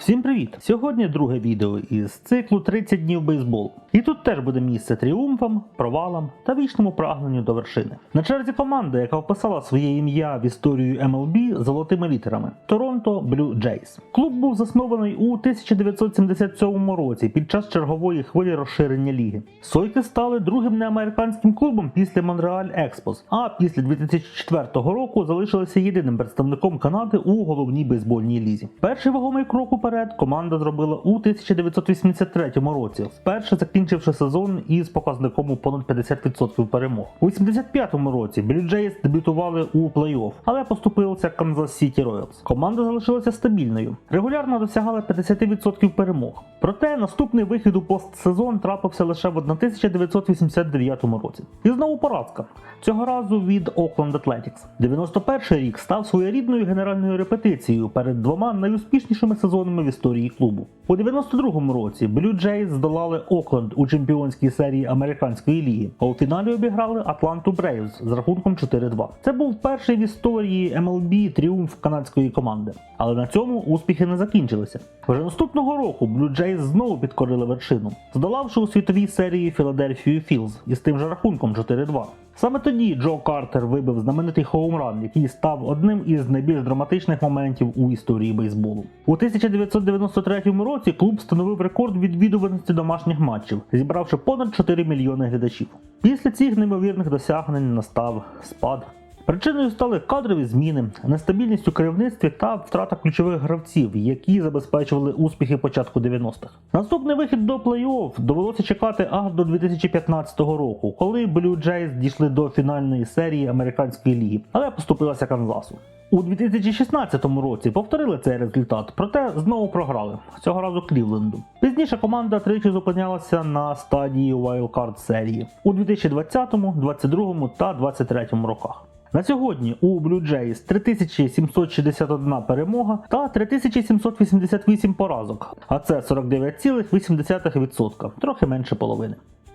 Всім привіт! Сьогодні друге відео із циклу 30 днів бейсболу. І тут теж буде місце тріумфам, провалам та вічному прагненню до вершини. На черзі команда, яка вписала своє ім'я в історію MLB золотими літерами Торонто Blue Jays. Клуб був заснований у 1977 році під час чергової хвилі розширення ліги. Сойки стали другим неамериканським клубом після Монреаль Експос, а після 2004 року залишилися єдиним представником Канади у головній бейсбольній лізі. Перший вагомий крок уперед команда зробила у 1983 році, вперше закінчивши сезон із показником у понад 50% перемог. У 85-му році Blue Jays дебютували у плей-офф, але поступилися Kansas City Royals. Команда залишилася стабільною, регулярно досягала 50% перемог. Проте наступний вихід у постсезон трапився лише в 1989 році. І знову поразка. Цього разу від Oakland Athletics. 91 рік став своєрідною генеральною репетицією перед двома найуспішнішими сезонами в історії клубу. У 92-му році Blue Jays здолали Окленд у чемпіонській серії американської ліги, а у фіналі обіграли Атланту Брейвз з рахунком 4-2. Це був перший в історії MLB тріумф канадської команди. Але на цьому успіхи не закінчилися. Вже наступного року Блю Джейс знову підкорили вершину, здолавши у світовій серії Філадельфію Філз із тим же рахунком 4-2. Саме тоді Джо Картер вибив знаменитий хоумран, який став одним із найбільш драматичних моментів у історії бейсболу. У 1993 році клуб встановив рекорд відвідуваності домашніх матчів, зібравши понад 4 мільйони глядачів. Після цих неймовірних досягнень настав спад. Причиною стали кадрові зміни, нестабільність у керівництві та втрата ключових гравців, які забезпечували успіхи початку 90-х. Наступний вихід до плей-офф довелося чекати аж до 2015 року, коли Blue Jays дійшли до фінальної серії американської ліги, але поступилася Канзасу. У 2016 році повторили цей результат, проте знову програли цього разу Клівленду. Пізніше команда тричі зупинялася на стадії Wildcard серії у 2020, 2022 та 2023 роках. На сьогодні у Blue Jays 3761 перемога та 3788 поразок, а це 49,8%, трохи менше половини.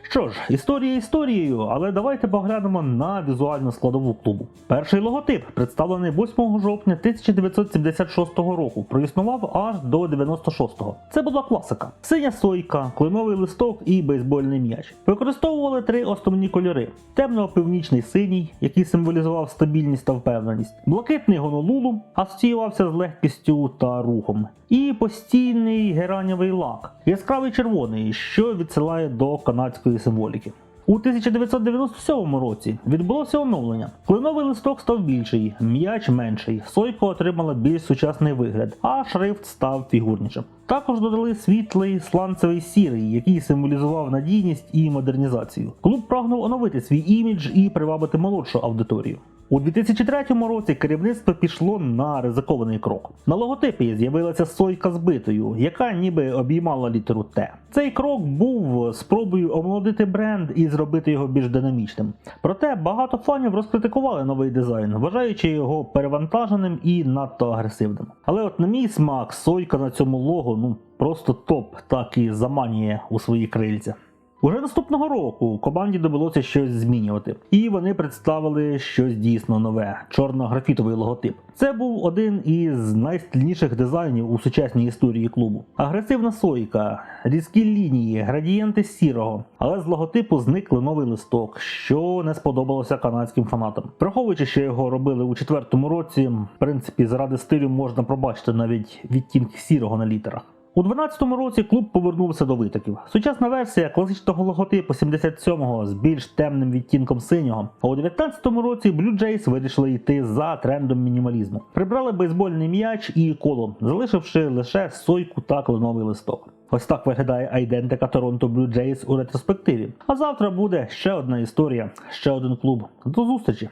Що ж, історія історією, але давайте поглянемо на візуальну складову клубу. Перший логотип, представлений 8 жовтня 1976 року, проіснував аж до 96-го. Це була класика: синя сойка, кленовий листок і бейсбольний м'яч. Використовували три основні кольори: темно-північний синій, який символізував стабільність та впевненість, блакитний гонолулу, асоціювався з легкістю та рухом, і постійний геранєвий лак, яскравий червоний, що відсилає до канадської സിംബോളിക്കും У 1997 році відбулося оновлення. Клиновий листок став більший, м'яч менший, сойка отримала більш сучасний вигляд, а шрифт став фігурнішим. Також додали світлий сланцевий сірий, який символізував надійність і модернізацію. Клуб прагнув оновити свій імідж і привабити молодшу аудиторію. У 2003 році керівництво пішло на ризикований крок. На логотипі з'явилася сойка з битою, яка ніби обіймала літеру Т. Цей крок був спробою омолодити бренд і зробити його більш динамічним. Проте багато фанів розкритикували новий дизайн, вважаючи його перевантаженим і надто агресивним. Але от на мій смак, сойка на цьому лого ну просто топ, так і заманює у свої крильця. Уже наступного року команді довелося щось змінювати, і вони представили щось дійсно нове чорно-графітовий логотип. Це був один із найстильніших дизайнів у сучасній історії клубу. Агресивна сойка, різкі лінії, градієнти сірого, але з логотипу зник новий листок, що не сподобалося канадським фанатам. Враховуючи, що його робили у четвертому році, в принципі, заради стилю можна пробачити навіть відтінки сірого на літерах. У 12-му році клуб повернувся до витоків. Сучасна версія класичного логотипу 77-го з більш темним відтінком синього. А у 19-му році Blue Jays вирішили йти за трендом мінімалізму. Прибрали бейсбольний м'яч і коло, залишивши лише сойку та кленовий листок. Ось так виглядає айдентика Торонто Blue Jays у ретроспективі. А завтра буде ще одна історія, ще один клуб. До зустрічі!